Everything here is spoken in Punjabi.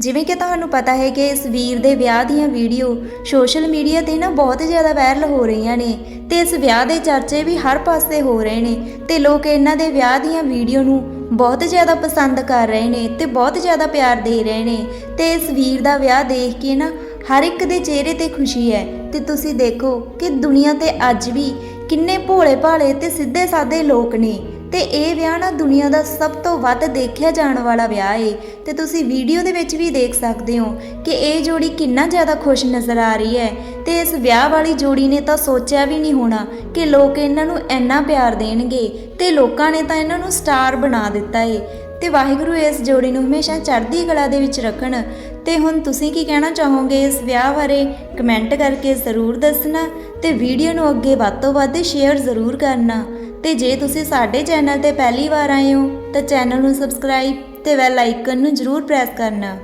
ਜਿਵੇਂ ਕਿ ਤੁਹਾਨੂੰ ਪਤਾ ਹੈ ਕਿ ਇਸ ਵੀਰ ਦੇ ਵਿਆਹ ਦੀਆਂ ਵੀਡੀਓ ਸੋਸ਼ਲ ਮੀਡੀਆ ਤੇ ਨਾ ਬਹੁਤ ਜ਼ਿਆਦਾ ਵਾਇਰਲ ਹੋ ਰਹੀਆਂ ਨੇ ਤੇ ਇਸ ਵਿਆਹ ਦੇ ਚਰਚੇ ਵੀ ਹਰ ਪਾਸੇ ਹੋ ਰਹੇ ਨੇ ਤੇ ਲੋਕ ਇਹਨਾਂ ਦੇ ਵਿਆਹ ਦੀਆਂ ਵੀਡੀਓ ਨੂੰ ਬਹੁਤ ਜ਼ਿਆਦਾ ਪਸੰਦ ਕਰ ਰਹੇ ਨੇ ਤੇ ਬਹੁਤ ਜ਼ਿਆਦਾ ਪਿਆਰ ਦੇ ਰਹੇ ਨੇ ਤੇ ਇਸ ਵੀਰ ਦਾ ਵਿਆਹ ਦੇਖ ਕੇ ਨਾ ਹਰ ਇੱਕ ਦੇ ਚਿਹਰੇ ਤੇ ਖੁਸ਼ੀ ਹੈ ਤੇ ਤੁਸੀਂ ਦੇਖੋ ਕਿ ਦੁਨੀਆ ਤੇ ਅੱਜ ਵੀ ਕਿੰਨੇ ਭੋਲੇ ਭਾਲੇ ਤੇ ਸਿੱਧੇ ਸਾਦੇ ਲੋਕ ਨੇ ਤੇ ਇਹ ਵਿਆਹ ਨਾ ਦੁਨੀਆ ਦਾ ਸਭ ਤੋਂ ਵੱਧ ਦੇਖਿਆ ਜਾਣ ਵਾਲਾ ਵਿਆਹ ਏ। ਤੇ ਤੁਸੀਂ ਵੀਡੀਓ ਦੇ ਵਿੱਚ ਵੀ ਦੇਖ ਸਕਦੇ ਹੋ ਕਿ ਇਹ ਜੋੜੀ ਕਿੰਨਾ ਜ਼ਿਆਦਾ ਖੁਸ਼ ਨਜ਼ਰ ਆ ਰਹੀ ਹੈ। ਤੇ ਇਸ ਵਿਆਹ ਵਾਲੀ ਜੋੜੀ ਨੇ ਤਾਂ ਸੋਚਿਆ ਵੀ ਨਹੀਂ ਹੋਣਾ ਕਿ ਲੋਕ ਇਹਨਾਂ ਨੂੰ ਇੰਨਾ ਪਿਆਰ ਦੇਣਗੇ ਤੇ ਲੋਕਾਂ ਨੇ ਤਾਂ ਇਹਨਾਂ ਨੂੰ ਸਟਾਰ ਬਣਾ ਦਿੱਤਾ ਏ। ਤੇ ਵਾਹਿਗੁਰੂ ਇਸ ਜੋੜੀ ਨੂੰ ਹਮੇਸ਼ਾ ਚੜ੍ਹਦੀ ਕਲਾ ਦੇ ਵਿੱਚ ਰੱਖਣ। ਤੇ ਹੁਣ ਤੁਸੀਂ ਕੀ ਕਹਿਣਾ ਚਾਹੋਗੇ ਇਸ ਵਿਆਹ ਬਾਰੇ? ਕਮੈਂਟ ਕਰਕੇ ਜ਼ਰੂਰ ਦੱਸਣਾ ਤੇ ਵੀਡੀਓ ਨੂੰ ਅੱਗੇ ਵੱਧ ਤੋਂ ਵੱਧ ਸ਼ੇਅਰ ਜ਼ਰੂਰ ਕਰਨਾ। ਤੇ ਜੇ ਤੁਸੀਂ ਸਾਡੇ ਚੈਨਲ ਤੇ ਪਹਿਲੀ ਵਾਰ ਆਏ ਹੋ, ਤਾਂ ਚੈਨਲ ਨੂੰ ਸਬਸਕ੍ਰਾਈਬ ਤੇ ਬੈਲ ਆਈਕਨ ਨੂੰ ਜ਼ਰੂਰ ਪ੍ਰੈਸ ਕਰਨਾ।